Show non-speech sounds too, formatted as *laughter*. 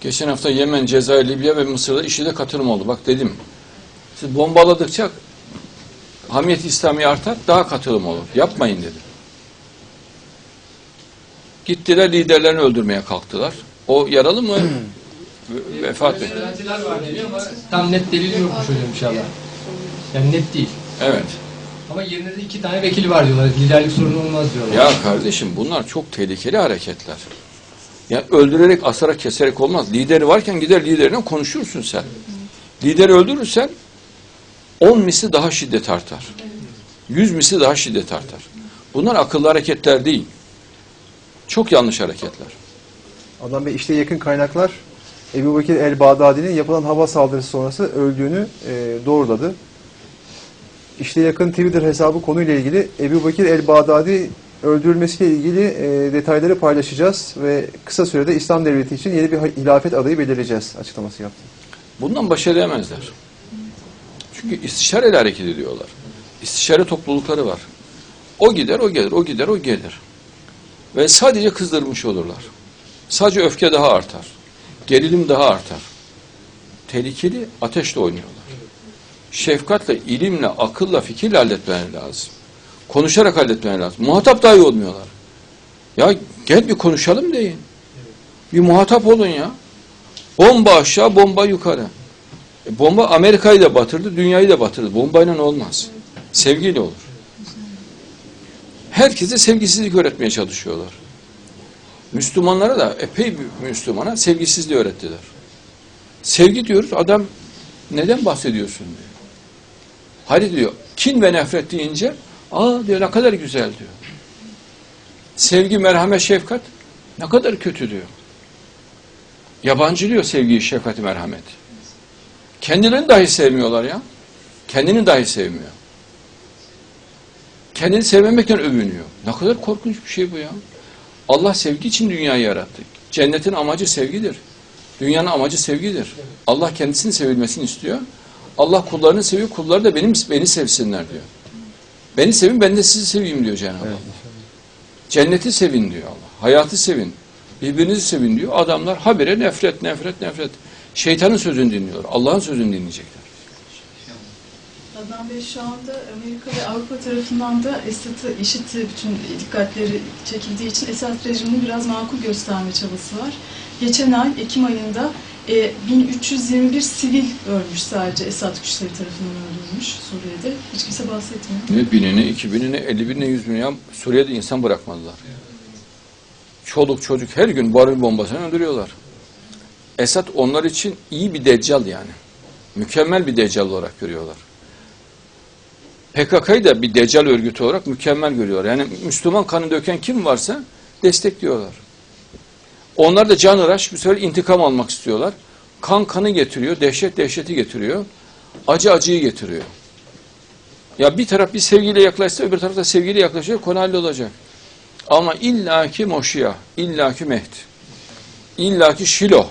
Geçen hafta Yemen, Cezayir, Libya ve Mısır'da IŞİD'e katılım oldu. Bak dedim. Siz bombaladıkça hamiyet İslami artar, daha katılım olur. Yapmayın dedim. Gittiler liderlerini öldürmeye kalktılar. O yaralı mı? Ve- *clears throat* Vefat etti. Tam net delil yokmuş hocam inşallah. Yani net değil. Evet. Ama yerine de iki tane vekili var diyorlar. Liderlik sorunu olmaz diyorlar. Ya kardeşim bunlar çok tehlikeli hareketler. Ya öldürerek, asarak, keserek olmaz. Lideri varken gider liderine konuşursun sen. Lideri öldürürsen 10 misli daha şiddet artar. 100 misli daha şiddet artar. Bunlar akıllı hareketler değil. Çok yanlış hareketler. Adnan Bey işte yakın kaynaklar Ebu Bekir el-Bağdadi'nin yapılan hava saldırısı sonrası öldüğünü e, doğruladı. İşte yakın Twitter hesabı konuyla ilgili Ebu Bekir el-Bağdadi öldürülmesiyle ilgili e, detayları paylaşacağız ve kısa sürede İslam Devleti için yeni bir hilafet adayı belirleyeceğiz açıklaması yaptı. Bundan baş edemezler. Çünkü istişareyle hareket ediyorlar. İstişare toplulukları var. O gider, o gelir, o gider, o gelir. Ve sadece kızdırmış olurlar. Sadece öfke daha artar. Gerilim daha artar. Tehlikeli ateşle oynuyorlar. Şefkatle, ilimle, akılla, fikirle halletmeleri lazım. Konuşarak halletmeleri lazım. Muhatap dahi olmuyorlar. Ya gel bir konuşalım deyin. Bir muhatap olun ya. Bomba aşağı, bomba yukarı. E, bomba Amerika'yı da batırdı, dünyayı da batırdı. Bombayla olmaz. Sevgiyle olur. Herkese sevgisizlik öğretmeye çalışıyorlar. Müslümanlara da epey bir Müslümana sevgisizliği öğrettiler. Sevgi diyoruz, adam neden bahsediyorsun diyor. Hadi diyor, kin ve nefret deyince, aa diyor ne kadar güzel diyor. Sevgi, merhamet, şefkat ne kadar kötü diyor. Yabancılıyor sevgiyi, şefkati, merhameti. Kendilerini dahi sevmiyorlar ya. Kendini dahi sevmiyor. Kendini sevmemekten övünüyor. Ne kadar korkunç bir şey bu ya. Allah sevgi için dünyayı yarattı. Cennetin amacı sevgidir. Dünyanın amacı sevgidir. Allah kendisini sevilmesini istiyor. Allah kullarını seviyor, kulları da benim beni sevsinler diyor. Beni sevin, ben de sizi seveyim diyor Cenab-ı Allah. Cenneti sevin diyor Allah. Hayatı sevin. Birbirinizi sevin diyor. Adamlar habire nefret, nefret, nefret. Şeytanın sözünü dinliyor. Allah'ın sözünü dinleyecekler. Adnan Bey şu anda Amerika ve Avrupa tarafından da Esad'ı, IŞİD'i bütün dikkatleri çekildiği için Esad rejimini biraz makul gösterme çabası var. Geçen ay Ekim ayında e, 1321 sivil ölmüş sadece Esad güçleri tarafından öldürülmüş Suriye'de. Hiç kimse bahsetmiyor. Ne binini, iki binini, elli binini, yüz binini Suriye'de insan bırakmadılar. Çoluk çocuk her gün varil bombasını öldürüyorlar. Esad onlar için iyi bir deccal yani. Mükemmel bir deccal olarak görüyorlar. PKK'yı da bir deccal örgütü olarak mükemmel görüyorlar. Yani Müslüman kanı döken kim varsa destekliyorlar. Onlar da can uğraş bir sefer intikam almak istiyorlar. Kan kanı getiriyor, dehşet dehşeti getiriyor. Acı acıyı getiriyor. Ya bir taraf bir sevgiyle yaklaşsa öbür taraf da sevgiyle yaklaşıyor konu hallolacak. Ama illaki Moşiya, illaki Mehdi, illaki Şilo,